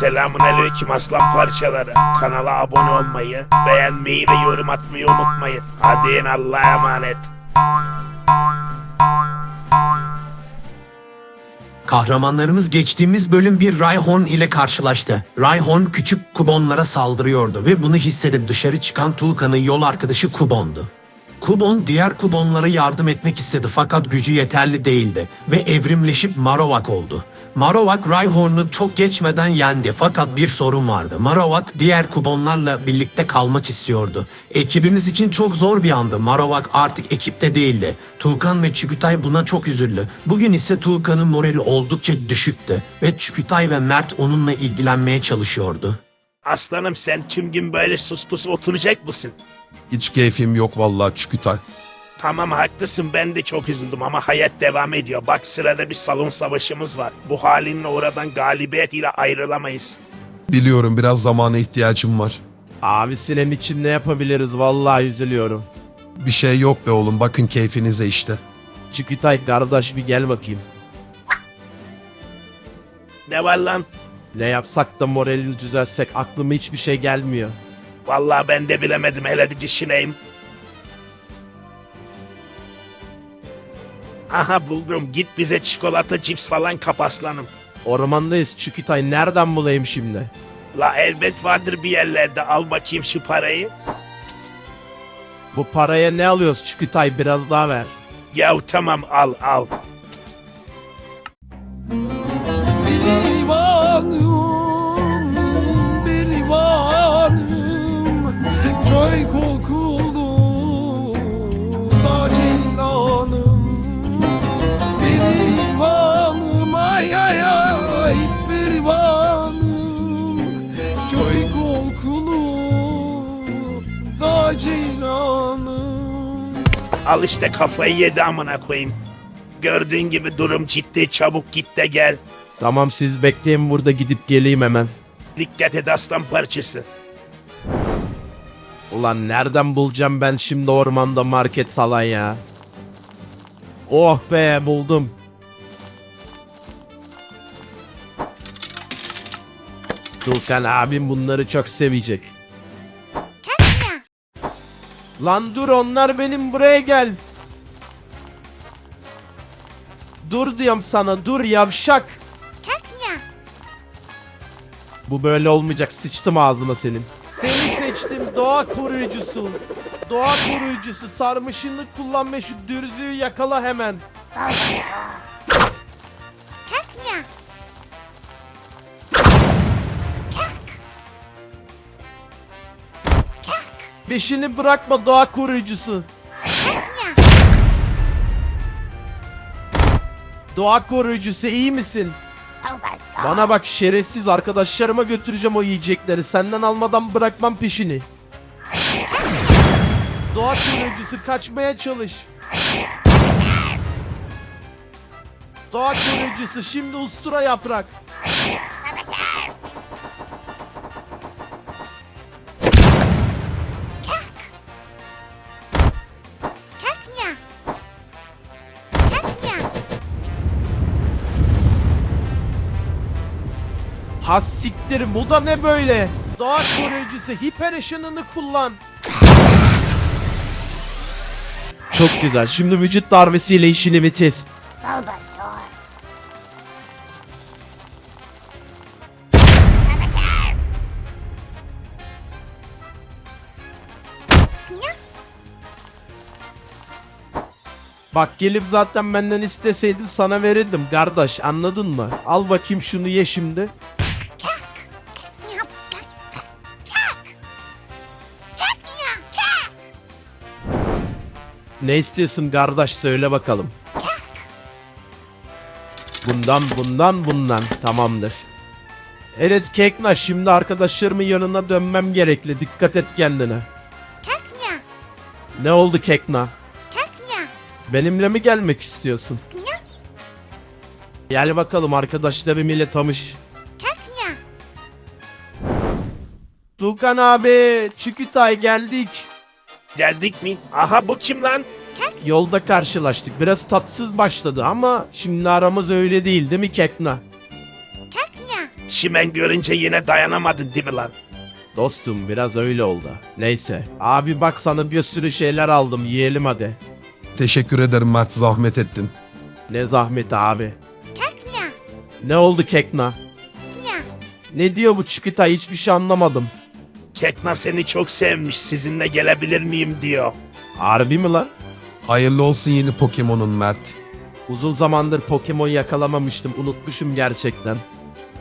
Selamun aleyküm aslan parçaları. Kanala abone olmayı, beğenmeyi ve yorum atmayı unutmayın. Hadi Allah'a emanet. Kahramanlarımız geçtiğimiz bölüm bir Rayhorn ile karşılaştı. Rayhorn küçük Kubonlara saldırıyordu ve bunu hissedip dışarı çıkan Tulkan'ın yol arkadaşı Kubon'du. Kubon diğer Kubonlara yardım etmek istedi fakat gücü yeterli değildi ve evrimleşip Marowak oldu. Marowak Rhyhorn'u çok geçmeden yendi fakat bir sorun vardı. Marowak diğer Kubonlarla birlikte kalmak istiyordu. Ekibimiz için çok zor bir andı. Marowak artık ekipte değildi. Tuğkan ve Çükütay buna çok üzüldü. Bugün ise Tuğkan'ın morali oldukça düşüktü ve Çükütay ve Mert onunla ilgilenmeye çalışıyordu. Aslanım sen tüm gün böyle sus pus oturacak mısın? Hiç keyfim yok vallahi Çükütay. Tamam haklısın ben de çok üzüldüm ama hayat devam ediyor. Bak sırada bir salon savaşımız var. Bu halinle oradan galibiyet ile ayrılamayız. Biliyorum biraz zamana ihtiyacım var. Abi senin için ne yapabiliriz vallahi üzülüyorum. Bir şey yok be oğlum bakın keyfinize işte. Çikitay kardeş bir gel bakayım. Ne var lan? Ne yapsak da moralini düzelsek aklıma hiçbir şey gelmiyor. Vallahi ben de bilemedim hele bir düşüneyim. Aha buldum. Git bize çikolata cips falan kap aslanım. Ormandayız Çikitay nereden bulayım şimdi? La elbet vardır bir yerlerde. Al bakayım şu parayı. Bu paraya ne alıyoruz Çikitay biraz daha ver. Yahu tamam al al. Divanım, bir divanım Köy Al işte kafayı yedi amına koyayım. Gördüğün gibi durum ciddi. Çabuk git de gel. Tamam siz bekleyin burada gidip geleyim hemen. Dikkat et aslan parçası. Ulan nereden bulacağım ben şimdi ormanda market falan ya. Oh be buldum. Sultan abim bunları çok sevecek. Lan dur onlar benim buraya gel. Dur diyorum sana dur yavşak. Bu böyle olmayacak sıçtım ağzına senin. Seni seçtim doğa koruyucusu. Doğa koruyucusu sarmışını kullan ve şu dürzüyü yakala hemen. Peşini bırakma doğa koruyucusu. Doğa koruyucusu iyi misin? Bana bak şerefsiz arkadaşlarıma götüreceğim o yiyecekleri. Senden almadan bırakmam peşini. Doğa koruyucusu kaçmaya çalış. Doğa koruyucusu şimdi ustura yaprak. Has siktir bu da ne böyle? Doğa koruyucusu hiper ışınını kullan. Çok güzel. Şimdi vücut darbesiyle işini bitir. Bak gelip zaten benden isteseydin sana verirdim kardeş anladın mı? Al bakayım şunu ye şimdi. Ne istiyorsun kardeş söyle bakalım. Bundan bundan bundan tamamdır. Evet Kekna şimdi arkadaşlarımın yanına dönmem gerekli. Dikkat et kendine. Ne oldu Kekna? Benimle mi gelmek istiyorsun? Gel bakalım arkadaşlarım ile tanış. Tukan abi, Çükütay geldik. Geldik mi? Aha bu kim lan? Yolda karşılaştık. Biraz tatsız başladı ama şimdi aramız öyle değil değil mi Kekna? Çimen görünce yine dayanamadın değil mi lan? Dostum biraz öyle oldu. Neyse. Abi bak sana bir sürü şeyler aldım yiyelim hadi. Teşekkür ederim Mert zahmet ettin. Ne zahmet abi. Kekna. Ne oldu Kekna? Ya. Ne diyor bu Çikita hiçbir şey anlamadım. Kekna seni çok sevmiş sizinle gelebilir miyim diyor. Harbi mi lan? Hayırlı olsun yeni Pokemon'un Mert. Uzun zamandır Pokemon yakalamamıştım unutmuşum gerçekten.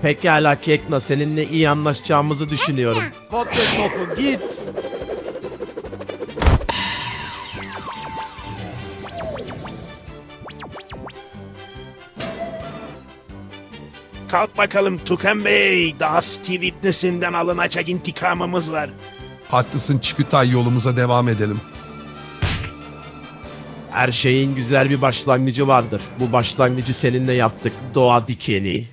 Pekala Kekna seninle iyi anlaşacağımızı düşünüyorum. Pocket topu git. Kalk bakalım Tukan Bey. Daha Steve İbnisi'nden alınacak intikamımız var. Haklısın Çikütay yolumuza devam edelim. Her şeyin güzel bir başlangıcı vardır. Bu başlangıcı seninle yaptık. Doğa dikeni.